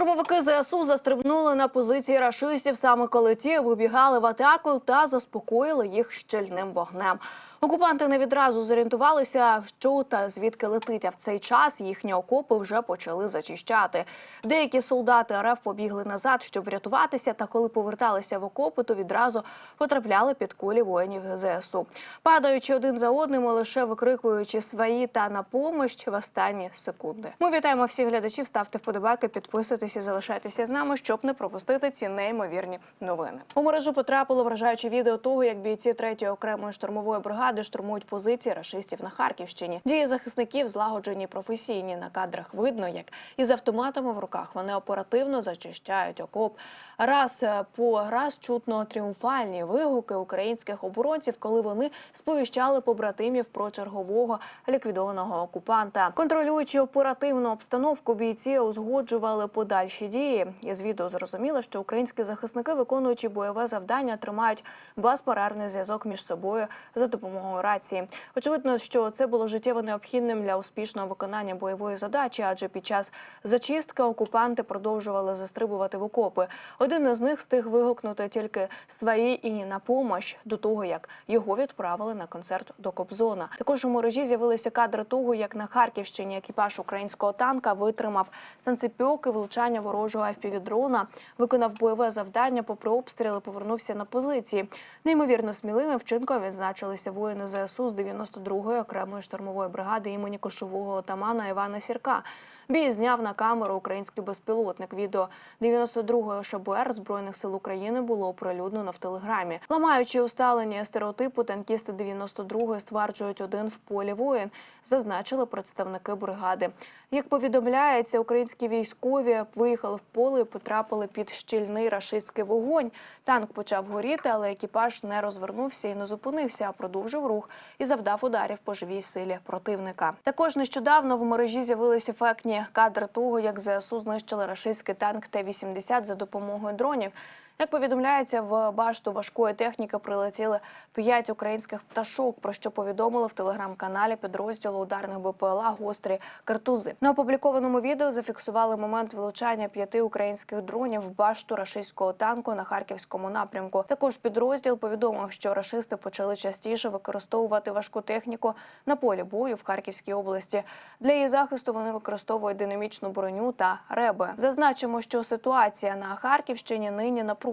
Штурмовики ЗСУ застрибнули на позиції рашистів саме коли ті вибігали в атаку та заспокоїли їх щільним вогнем. Окупанти не відразу зорієнтувалися, що та звідки летить. А в цей час їхні окопи вже почали зачищати. Деякі солдати РФ побігли назад, щоб врятуватися. Та коли поверталися в окопи, то відразу потрапляли під кулі воїнів ЗСУ, падаючи один за одним, лише викрикуючи свої та на помощ в останні секунди. Ми вітаємо всіх глядачів. Ставте вподобайки, підписуйтесь і залишайтеся з нами, щоб не пропустити ці неймовірні новини. У мережу потрапило вражаюче відео того, як бійці 3-ї окремої штурмової бригади штурмують позиції рашистів на Харківщині. Дії захисників злагоджені, професійні. На кадрах видно, як із автоматами в руках вони оперативно зачищають окоп. Раз е, по раз чутно тріумфальні вигуки українських оборонців, коли вони сповіщали побратимів про чергового ліквідованого окупанта. Контролюючи оперативну обстановку, бійці узгоджували подальші дії. Із відео зрозуміло, що українські захисники, виконуючи бойове завдання, тримають безперервний зв'язок між собою за допомогою рації. Очевидно, що це було життєво необхідним для успішного виконання бойової задачі, адже під час зачистки окупанти продовжували застрибувати в окопи. Один із них встиг вигукнути тільки свої і на помощ до того, як його відправили на концерт до Кобзона. Також у мережі з'явилися кадри того, як на Харківщині екіпаж українського танка витримав санцепьок і влучання ворожого FPV-дрона, виконав бойове завдання, попри обстріли, повернувся на позиції. Неймовірно сміливим вчинком відзначилися воїни ЗСУ з 92-ї окремої штурмової бригади імені кошового отамана Івана Сірка. Бій зняв на камеру український безпілотник. Відео 92-ї ШБР збройних сил України було оприлюднено в телеграмі. Ламаючи усталені стереотипи, танкісти 92-ї стверджують один в полі воїн. Зазначили представники бригади. Як повідомляється, українські військові виїхали в поле і потрапили під щільний рашистський вогонь. Танк почав горіти, але екіпаж не розвернувся і не зупинився, а продовжив рух і завдав ударів по живій силі противника. Також нещодавно в мережі з'явилися ефектні кадри того, як ЗСУ знищили рашистський танк Т-80 за допомогою дронів. Як повідомляється, в башту важкої техніки прилетіли п'ять українських пташок, про що повідомили в телеграм-каналі підрозділу ударних БПЛА гострі картузи. На опублікованому відео зафіксували момент влучання п'яти українських дронів в башту рашистського танку на харківському напрямку. Також підрозділ повідомив, що рашисти почали частіше використовувати важку техніку на полі бою в Харківській області. Для її захисту вони використовують динамічну броню та реби. Зазначимо, що ситуація на Харківщині нині напружена.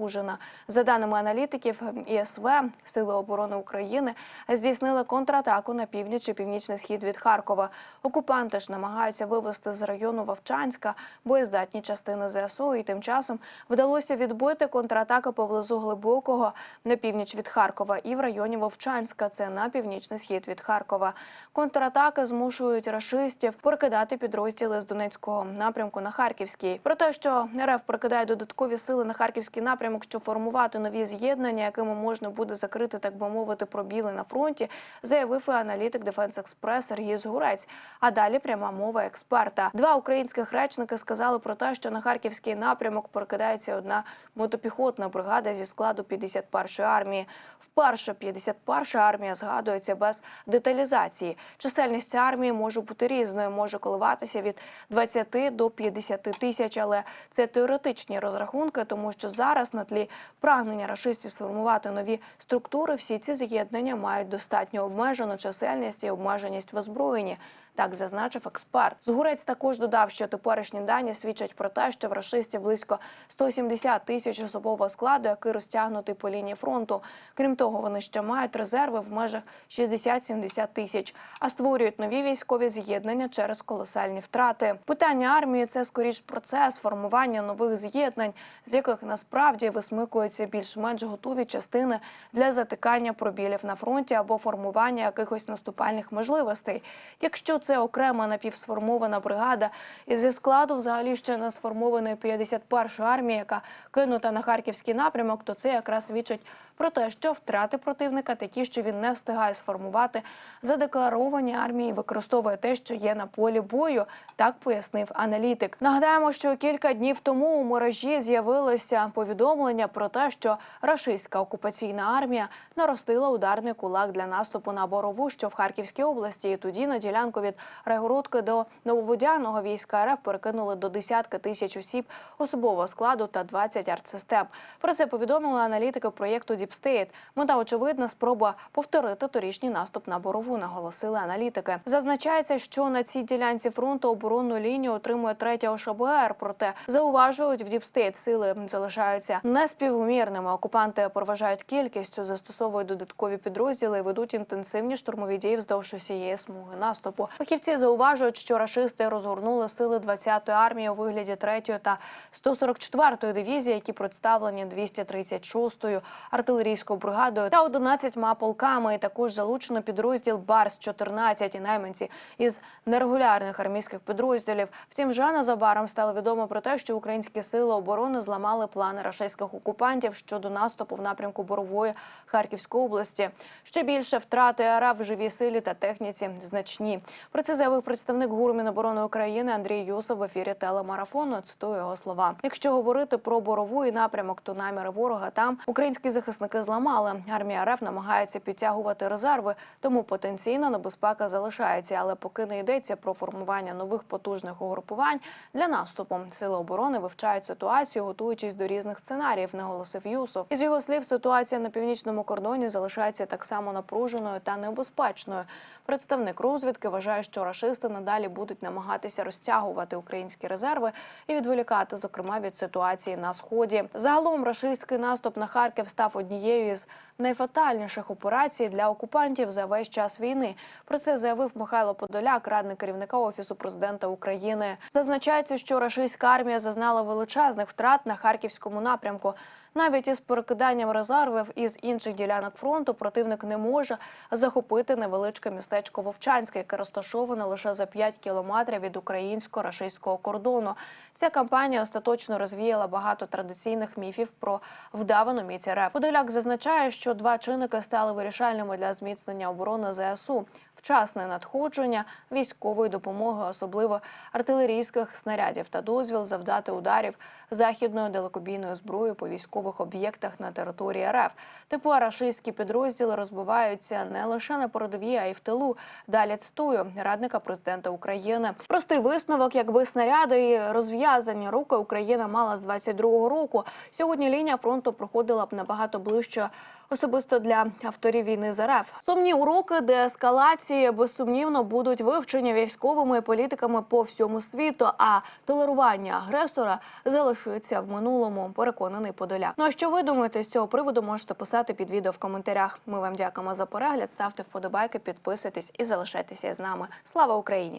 За даними аналітиків ІСВ, Сили оборони України здійснили контратаку на північ і північний схід від Харкова. Окупанти ж намагаються вивести з району Вовчанська боєздатні частини ЗСУ, і тим часом вдалося відбити контратаки поблизу глибокого на північ від Харкова і в районі Вовчанська. Це на північний схід від Харкова. Контратаки змушують рашистів прокидати підрозділи з Донецького напрямку на Харківський. Про те, що РФ прокидає додаткові сили на харківський напрямок, щоб формувати нові з'єднання, якими можна буде закрити, так би мовити, пробіли на фронті, заявив і аналітик Дефенс Експрес Сергій Згурець. А далі пряма мова експерта. Два українських речники сказали про те, що на харківський напрямок прокидається одна мотопіхотна бригада зі складу 51-ї армії. Вперше 51-ша армія згадується без деталізації. Чисельність армії може бути різною, може коливатися від 20 до 50 тисяч, але це теоретичні розрахунки, тому що зараз на тлі прагнення рашистів сформувати нові структури, всі ці з'єднання мають достатньо обмежену чисельність і обмеженість в озброєнні. Так зазначив експерт. Згурець також додав, що теперішні дані свідчать про те, що в рашистів близько 170 тисяч особового складу, який розтягнутий по лінії фронту. Крім того, вони ще мають резерви в межах 60-70 тисяч, а створюють нові військові з'єднання через колосальні втрати. Питання армії це скоріш процес формування нових з'єднань, з яких насправді висмикуються більш-менш готові частини для затикання пробілів на фронті або формування якихось наступальних можливостей. Якщо це окрема напівсформована бригада і зі складу взагалі ще не сформованої 51-ї армії, яка кинута на харківський напрямок, то це якраз свідчить про те, що втрати противника такі, що він не встигає сформувати задекларовані армії, використовує те, що є на полі бою. Так пояснив аналітик. Нагадаємо, що кілька днів тому у мережі з'явилося повідомлення про те, що рашистська окупаційна армія наростила ударний кулак для наступу на борову, що в Харківській області. І тоді на ділянку від Райгородки до нововодяного війська РФ перекинули до десятки тисяч осіб особового складу та 20 артсистем. Про це повідомили аналітики проєкту Діпстейт. Мета очевидна спроба повторити торічній наступ на борову. Наголосили аналітики. Зазначається, що на цій ділянці фронту оборонну лінію отримує третя ОШБР. Проте зауважують в Діпстейт сили залишаються неспівмірними. Окупанти переважають кількістю, застосовують додаткові підрозділи і ведуть інтенсивні штурмові дії вздовж усієї смуги наступу. Фахівці зауважують, що рашисти розгорнули сили 20-ї армії у вигляді 3-ї та 144-ї дивізії, які представлені 236-ю артилерійською бригадою та 11 полками. І також залучено підрозділ Барс 14 і найманці із нерегулярних армійських підрозділів. Втім, вже незабаром стало відомо про те, що українські сили оборони зламали плани рашистських окупантів щодо наступу в напрямку Борової Харківської області. Ще більше втрати РФ в живій силі та техніці значні. Про це заявив представник ГУР Міноборони України Андрій Юсов в ефірі телемарафону. Цитую його слова: якщо говорити про борову і напрямок, то наміри ворога там українські захисники зламали. Армія РФ намагається підтягувати резерви, тому потенційна небезпека залишається. Але поки не йдеться про формування нових потужних угрупувань для наступу, сили оборони вивчають ситуацію, готуючись до різних сценаріїв. Наголосив Юсов. Із його слів, ситуація на північному кордоні залишається так само напруженою та небезпечною. Представник розвідки вважає, що рашисти надалі будуть намагатися розтягувати українські резерви і відволікати, зокрема, від ситуації на сході. Загалом рашистський наступ на Харків став однією із найфатальніших операцій для окупантів за весь час війни. Про це заявив Михайло Подоляк, радник керівника офісу президента України. Зазначається, що рашистська армія зазнала величезних втрат на харківському напрямку. Навіть із перекиданням резервів із інших ділянок фронту противник не може захопити невеличке містечко Вовчанське, яке розташоване лише за 5 кілометрів від українсько-рашистського кордону. Ця кампанія остаточно розвіяла багато традиційних міфів про вдавану міць РФ. Подоляк зазначає, що два чинники стали вирішальними для зміцнення оборони ЗСУ. Вчасне надходження військової допомоги, особливо артилерійських снарядів, та дозвіл завдати ударів західною далекобійною зброєю по військових об'єктах на території РФ. Тепер рашистські підрозділи розбиваються не лише на передовій, а й в тилу. Далі цитую радника президента України. Простий висновок, якби снаряди і розв'язані руки Україна мала з 22-го року. Сьогодні лінія фронту проходила б набагато ближче, особисто для авторів війни з РФ. Сумні уроки деескалації безсумнівно будуть вивчені військовими політиками по всьому світу. А толерування агресора залишиться в минулому. Переконаний Подоляк. Ну а що ви думаєте з цього приводу? Можете писати під відео в коментарях. Ми вам дякуємо за перегляд. Ставте вподобайки, підписуйтесь і залишайтеся з нами. Слава Україні!